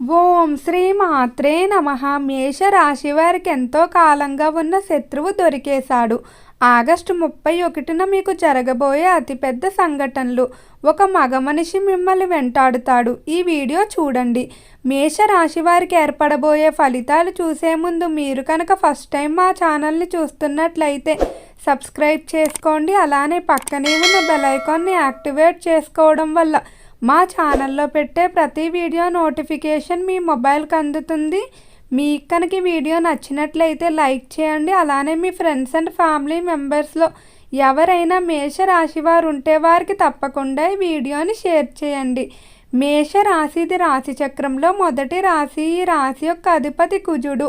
ఓం శ్రీ మాత్రే నమ. మేషరాశి వారికి ఎంతో కాలంగా ఉన్న శత్రువు దొరికేశాడు. ఆగస్టు ముప్పై ఒకటిన మీకు జరగబోయే అతిపెద్ద సంఘటనలు. ఒక మగ మనిషి మిమ్మల్ని వెంటాడుతాడు. ఈ వీడియో చూడండి. మేషరాశి వారికి ఏర్పడబోయే ఫలితాలు చూసే ముందు మీరు కనుక ఫస్ట్ టైం మా ఛానల్ని చూస్తున్నట్లయితే సబ్స్క్రైబ్ చేసుకోండి. అలానే పక్కనే ఉన్న బెల్ ఐకాన్ని యాక్టివేట్ చేసుకోవడం వల్ల మా ఛానల్లో పెట్టే ప్రతి వీడియో నోటిఫికేషన్ మీ మొబైల్కి అందుతుంది. మీకు కనుక వీడియో నచ్చినట్లయితే లైక్ చేయండి. అలానే మీ ఫ్రెండ్స్ అండ్ ఫ్యామిలీ మెంబర్స్లో ఎవరైనా మేష రాశి వారు ఉంటే వారికి తప్పకుండా ఈ వీడియోని షేర్ చేయండి. మేష రాశిది రాశి చక్రంలో మొదటి రాశి. ఈ రాశి యొక్క అధిపతి కుజుడు.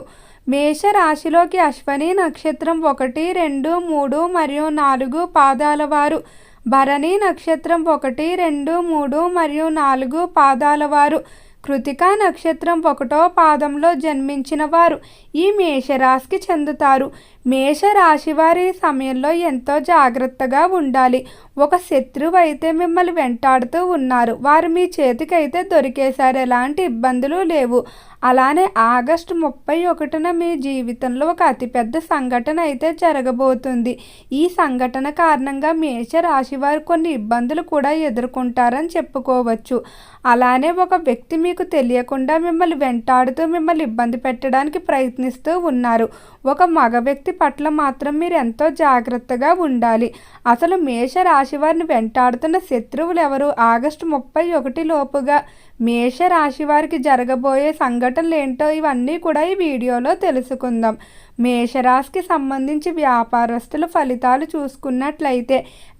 మేష రాశిలోకి అశ్వని నక్షత్రం ఒకటి రెండు మూడు మరియు నాలుగు పాదాల వారు. భరణి నక్షత్రం ఒకటి రెండు మూడు మరియు నాలుగు పాదాల వారు. కృతికా నక్షత్రం ఒకటో పాదంలో జన్మించిన వారు ఈ మేషరాశికి చెందుతారు. మేషరాశి వారి సమయంలో ఎంతో జాగ్రత్తగా ఉండాలి. ఒక శత్రువు అయితే మిమ్మల్ని వెంటాడుతూ ఉన్నారు. వారు మీ చేతికైతే దొరికేశారు. ఎలాంటి ఇబ్బందులు లేవు. అలానే ఆగస్టు ముప్పై ఒకటిన మీ జీవితంలో ఒక అతిపెద్ద సంఘటన అయితే జరగబోతుంది. ఈ సంఘటన కారణంగా మేష రాశి వారు కొన్ని ఇబ్బందులు కూడా ఎదుర్కొంటారని చెప్పుకోవచ్చు. అలానే ఒక వ్యక్తి మీకు తెలియకుండా మిమ్మల్ని వెంటాడుతూ మిమ్మల్ని ఇబ్బంది పెట్టడానికి ప్రయత్నిస్తూ ఉన్నారు. ఒక మగ వ్యక్తి పట్ల మాత్రం మీరు ఎంతో జాగ్రత్తగా ఉండాలి. అసలు మేష రాశి వారిని వెంటాడుతున్న శత్రువులు ఎవరు? ఆగస్టు ముప్పై ఒకటి లోపుగా మేష రాశి వారికి జరగబోయే సంఘటనలు ఏంటో ఇవన్నీ కూడా ఈ వీడియోలో తెలుసుకుందాం. మేషరాశికి సంబంధించి వ్యాపారస్తుల ఫలితాలు చూసుకున్నట్లయితే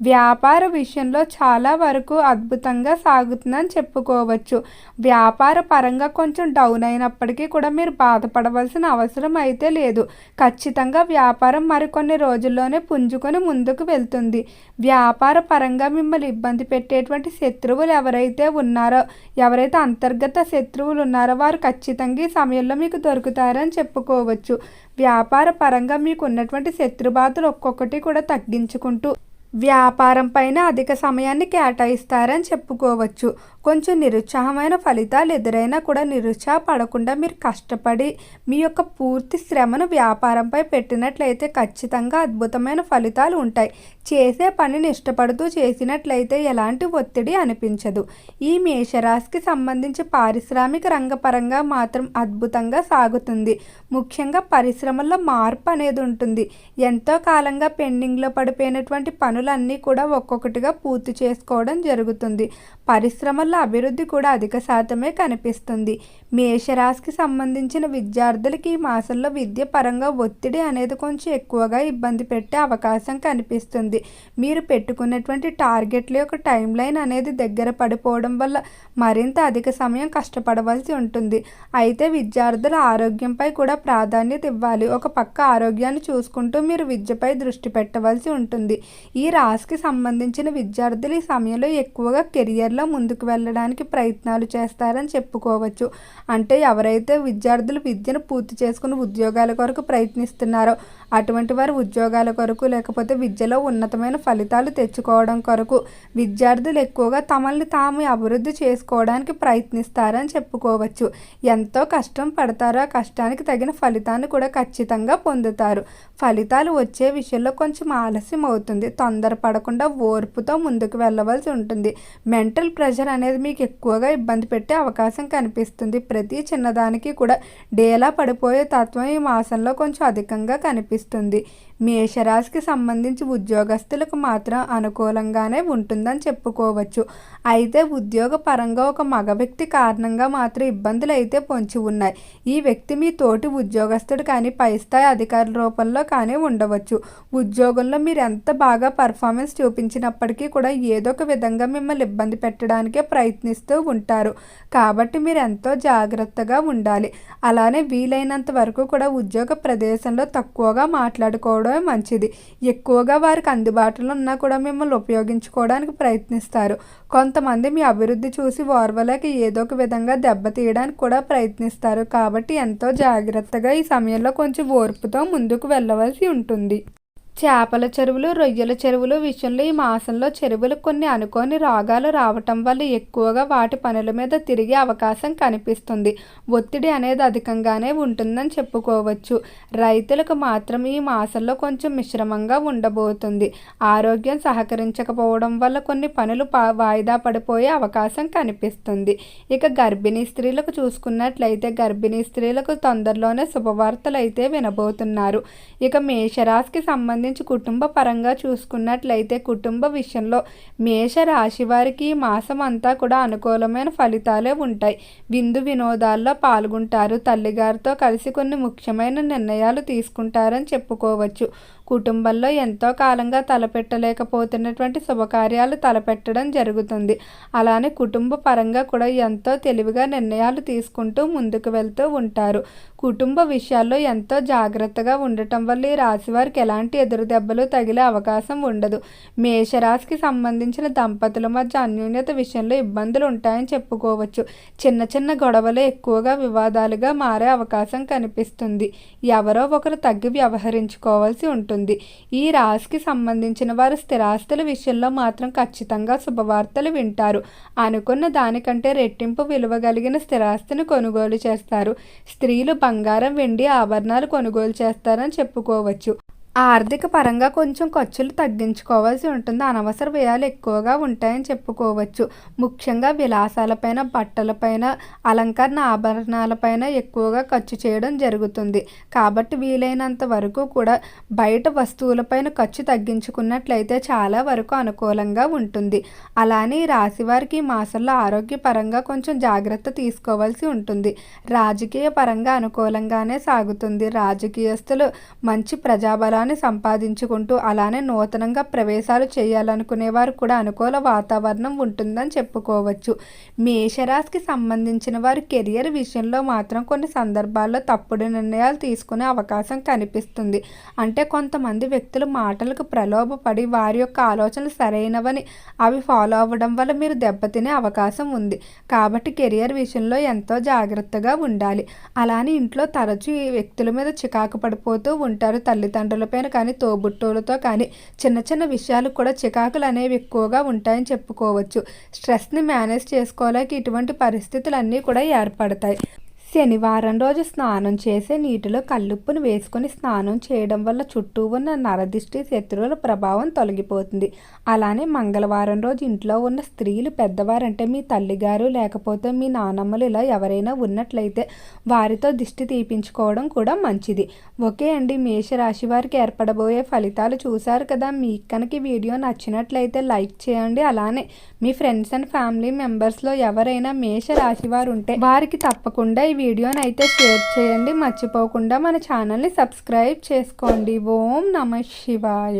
వ్యాపార విషయంలో చాలా వరకు అద్భుతంగా సాగుతుందని చెప్పుకోవచ్చు. వ్యాపార పరంగా కొంచెం డౌన్ అయినప్పటికీ కూడా మీరు బాధపడవలసిన అవసరం అయితే లేదు. ఖచ్చితంగా వ్యాపారం మరికొన్ని రోజుల్లోనే పుంజుకొని ముందుకు వెళ్తుంది. వ్యాపార పరంగా మిమ్మల్ని ఇబ్బంది పెట్టేటువంటి శత్రువులు ఎవరైతే ఉన్నారో ఎవరైతే అంతర్గత శత్రువులు ఉన్నారో వారు ఖచ్చితంగా ఈ సమయంలో మీకు దొరుకుతారని చెప్పుకోవచ్చు. వ్యాపార పరంగా మీకు ఉన్నటువంటి శత్రుబాధలు ఒక్కొక్కటి కూడా తగ్గించుకుంటూ వ్యాపారం పైన అధిక సమయాన్ని కేటాయిస్తారని చెప్పుకోవచ్చు. కొంచెం నిరుత్సాహమైన ఫలితాలు ఎదురైనా కూడా నిరుత్సాహపడకుండా మీరు కష్టపడి మీ యొక్క పూర్తి శ్రమను వ్యాపారంపై పెట్టినట్లయితే ఖచ్చితంగా అద్భుతమైన ఫలితాలు ఉంటాయి. చేసే పనిని ఇష్టపడుతూ చేసినట్లయితే ఎలాంటి ఒత్తిడి అనిపించదు. ఈ మేషరాశికి సంబంధించి పారిశ్రామిక రంగపరంగా మాత్రం అద్భుతంగా సాగుతుంది. ముఖ్యంగా పరిశ్రమల్లో మార్పు అనేది ఉంటుంది. ఎంతో కాలంగా పెండింగ్లో పడిపోయినటువంటి పనులన్నీ కూడా ఒక్కొక్కటిగా పూర్తి చేసుకోవడం జరుగుతుంది. పరిశ్రమల్లో అభివృద్ధి కూడా అధిక శాతమే కనిపిస్తుంది. మేషరాశికి సంబంధించిన విద్యార్థులకి ఈ మాసంలో విద్య పరంగా ఒత్తిడి అనేది కొంచెం ఎక్కువగా ఇబ్బంది పెట్టే అవకాశం కనిపిస్తుంది. మీరు పెట్టుకున్నటువంటి టార్గెట్ల యొక్క టైం లైన్ అనేది దగ్గర పడిపోవడం వల్ల మరింత అధిక సమయం కష్టపడవలసి ఉంటుంది. అయితే విద్యార్థుల ఆరోగ్యంపై కూడా ప్రాధాన్యత ఇవ్వాలి. ఒక పక్క ఆరోగ్యాన్ని చూసుకుంటూ మీరు విద్యపై దృష్టి పెట్టవలసి ఉంటుంది. ఈ రాశికి సంబంధించిన విద్యార్థులు ఈ సమయంలో ఎక్కువగా కెరియర్లో ముందుకు వెళ్ళడానికి ప్రయత్నాలు చేస్తారని చెప్పుకోవచ్చు. అంటే ఎవరైతే విద్యార్థులు విద్యను పూర్తి చేసుకుని ఉద్యోగాల కొరకు ప్రయత్నిస్తున్నారో అటువంటి వారు ఉద్యోగాల కొరకు లేకపోతే విద్యలో ఉన్నతమైన ఫలితాలు తెచ్చుకోవడం కొరకు విద్యార్థులు ఎక్కువగా తమల్ని తాము అభివృద్ధి చేసుకోవడానికి ప్రయత్నిస్తారని చెప్పుకోవచ్చు. ఎంతో కష్టం పడతారో ఆ కష్టానికి తగిన ఫలితాన్ని కూడా ఖచ్చితంగా పొందుతారు. ఫలితాలు వచ్చే విషయంలో కొంచెం ఆలస్యం అవుతుంది. తొందర తొందరపడకుండా ఓర్పుతో ముందుకు వెళ్ళవలసి ఉంటుంది. మెంటల్ ప్రెషర్ అనేది మీకు ఎక్కువగా ఇబ్బంది పెట్టే అవకాశం కనిపిస్తుంది. ప్రతి చిన్నదానికి కూడా డేలా పడిపోయే తత్వం ఈ మాసంలో కొంచెం అధికంగా కనిపిస్తుంది. మేషరాశికి సంబంధించి ఉద్యోగస్తులకు మాత్రం అనుకూలంగానే ఉంటుందని చెప్పుకోవచ్చు. అయితే ఉద్యోగ పరంగా ఒక మగ వ్యక్తి కారణంగా మాత్రం ఇబ్బందులు అయితే పొంచి ఉన్నాయి. ఈ వ్యక్తి మీ తోటి ఉద్యోగస్తుడు కానీ పై స్థాయి అధికారుల రూపంలో కానీ ఉండవచ్చు. ఉద్యోగంలో మీరు ఎంత బాగా పర్ఫార్మెన్స్ చూపించినప్పటికీ కూడా ఏదో ఒక విధంగా మిమ్మల్ని ఇబ్బంది పెట్టడానికే ప్రయత్నిస్తూ ఉంటారు. కాబట్టి మీరు ఎంతో జాగ్రత్తగా ఉండాలి. అలానే వీలైనంత వరకు కూడా ఉద్యోగ ప్రదేశంలో తక్కువగా మాట్లాడుకోవడమే మంచిది. ఎక్కువగా వారికి అందుబాటులో ఉన్నా కూడా మిమ్మల్ని ఉపయోగించుకోవడానికి ప్రయత్నిస్తారు. కొంతమంది మీ అభివృద్ధి చూసి ఓర్వలేక ఏదో ఒక విధంగా దెబ్బతీయడానికి కూడా ప్రయత్నిస్తారు. కాబట్టి ఎంతో జాగ్రత్తగా ఈ సమయంలో కొంచెం ఓర్పుతో ముందుకు వెళ్ళవలసి ఉంటుంది. చేపల చెరువులు రొయ్యల చెరువులు విషయంలో ఈ మాసంలో చెరువులు కొన్ని అనుకోని రోగాలు రావటం వల్ల ఎక్కువగా వాటి పనుల మీద తిరిగే అవకాశం కనిపిస్తుంది. ఒత్తిడి అనేది అధికంగానే ఉంటుందని చెప్పుకోవచ్చు. రైతులకు మాత్రం ఈ మాసంలో కొంచెం మిశ్రమంగా ఉండబోతుంది. ఆరోగ్యం సహకరించకపోవడం వల్ల కొన్ని పనులు వాయిదా పడిపోయే అవకాశం కనిపిస్తుంది. ఇక గర్భిణీ స్త్రీలకు చూసుకున్నట్లయితే గర్భిణీ స్త్రీలకు తొందరలోనే శుభవార్తలు అయితే వినబోతున్నారు. ఇక మేషరాశికి సంబంధించి నుంచి కుటుంబ పరంగా చూసుకున్నట్లయితే కుటుంబ విషయంలో మేష రాశి వారికి మాసం అంతా కూడా అనుకూలమైన ఫలితాలే ఉంటాయి. విందు వినోదాల్లో పాల్గొంటారు. తల్లిగారితో కలిసి కొన్ని ముఖ్యమైన నిర్ణయాలు తీసుకుంటారని చెప్పుకోవచ్చు. కుటుంబంలో ఎంతో కాలంగా తలపెట్టలేకపోతున్నటువంటి శుభకార్యాలు తలపెట్టడం జరుగుతుంది. అలానే కుటుంబ పరంగా కూడా ఎంతో తెలివిగా నిర్ణయాలు తీసుకుంటూ ముందుకు వెళ్తూ ఉంటారు. కుటుంబ విషయాల్లో ఎంతో జాగ్రత్తగా ఉండటం వల్ల ఈ రాశి వారికి ఎలాంటి ఎదురు దెబ్బలు తగిలే అవకాశం ఉండదు. మేషరాశికి సంబంధించిన దంపతుల మధ్య అన్యోన్యత విషయంలో ఇబ్బందులు ఉంటాయని చెప్పుకోవచ్చు. చిన్న చిన్న గొడవలు ఎక్కువగా వివాదాలుగా మారే అవకాశం కనిపిస్తుంది. ఎవరో ఒకరు తగ్గి వ్యవహరించుకోవాల్సి ఉంటుంది. ఉంటుంది ఈ రాశికి సంబంధించిన వారు స్థిరాస్తుల విషయంలో మాత్రం ఖచ్చితంగా శుభవార్తలు వింటారు. అనుకున్న దానికంటే రెట్టింపు విలువ కలిగిన స్థిరాస్తిని కొనుగోలు చేస్తారు. స్త్రీలు బంగారం వెండి ఆభరణాలు కొనుగోలు చేస్తారని చెప్పుకోవచ్చు. ఆర్థిక పరంగా కొంచెం ఖర్చులు తగ్గించుకోవాల్సి ఉంటుంది. అనవసర వ్యయాలు ఎక్కువగా ఉంటాయని చెప్పుకోవచ్చు. ముఖ్యంగా విలాసాలపైన బట్టలపైన అలంకరణ ఆభరణాలపైన ఎక్కువగా ఖర్చు చేయడం జరుగుతుంది. కాబట్టి వీలైనంత వరకు కూడా బయట వస్తువులపైన ఖర్చు తగ్గించుకున్నట్లయితే చాలా వరకు అనుకూలంగా ఉంటుంది. అలానే రాశి వారికి ఈ మాసంలో ఆరోగ్యపరంగా కొంచెం జాగ్రత్త తీసుకోవాల్సి ఉంటుంది. రాజకీయ పరంగా అనుకూలంగానే సాగుతుంది. రాజకీయస్తులు మంచి ప్రజాబలాన్ని ధనాన్ని సంపాదించుకుంటూ అలానే నూతనంగా ప్రవేశాలు చేయాలనుకునేవారు కూడా అనుకూల వాతావరణం ఉంటుందని చెప్పుకోవచ్చు. మేషరాశికి సంబంధించిన వారు కెరియర్ విషయంలో మాత్రం కొన్ని సందర్భాల్లో తప్పుడు నిర్ణయాలు తీసుకునే అవకాశం కనిపిస్తుంది. అంటే కొంతమంది వ్యక్తులు మాటలకు ప్రలోభపడి వారి యొక్క ఆలోచనలు సరైనవని అవి ఫాలో అవ్వడం వల్ల మీరు దెబ్బతినే అవకాశం ఉంది. కాబట్టి కెరియర్ విషయంలో ఎంతో జాగ్రత్తగా ఉండాలి. అలానే ఇంట్లో తరచూ ఈ వ్యక్తుల మీద చికాకు పడిపోతూ ఉంటారు తల్లిదండ్రులపై పైన కానీ తోబుట్టోలతో కానీ చిన్న చిన్న విషయాలు కూడా చికాకులు అనేవి ఎక్కువగా ఉంటాయని చెప్పుకోవచ్చు. స్ట్రెస్ని మేనేజ్ చేసుకోలేక ఇటువంటి పరిస్థితులు అన్నీ కూడా ఏర్పడతాయి. శనివారం రోజు స్నానం చేసే నీటిలో కల్లుప్పును వేసుకొని స్నానం చేయడం వల్ల చుట్టూ ఉన్న నరదిష్టి శత్రువుల ప్రభావం తొలగిపోతుంది. అలానే మంగళవారం రోజు ఇంట్లో ఉన్న స్త్రీలు పెద్దవారంటే మీ తల్లిగారు లేకపోతే మీ నానమ్మలు ఇలా ఎవరైనా ఉన్నట్లయితే వారితో దిష్టి తీపించుకోవడం కూడా మంచిది. ఓకే అండి మేషరాశి వారికి ఏర్పడబోయే ఫలితాలు చూశారు కదా. మీ కనుక వీడియో నచ్చినట్లయితే లైక్ చేయండి. అలానే మీ ఫ్రెండ్స్ అండ్ ఫ్యామిలీ మెంబర్స్లో ఎవరైనా మేషరాశి వారు ఉంటే వారికి తప్పకుండా ఈ వీడియోని అయితే షేర్ చేయండి. మర్చిపోకుండా మన ఛానల్ని సబ్స్క్రైబ్ చేసుకోండి. ఓం నమ శివాయ.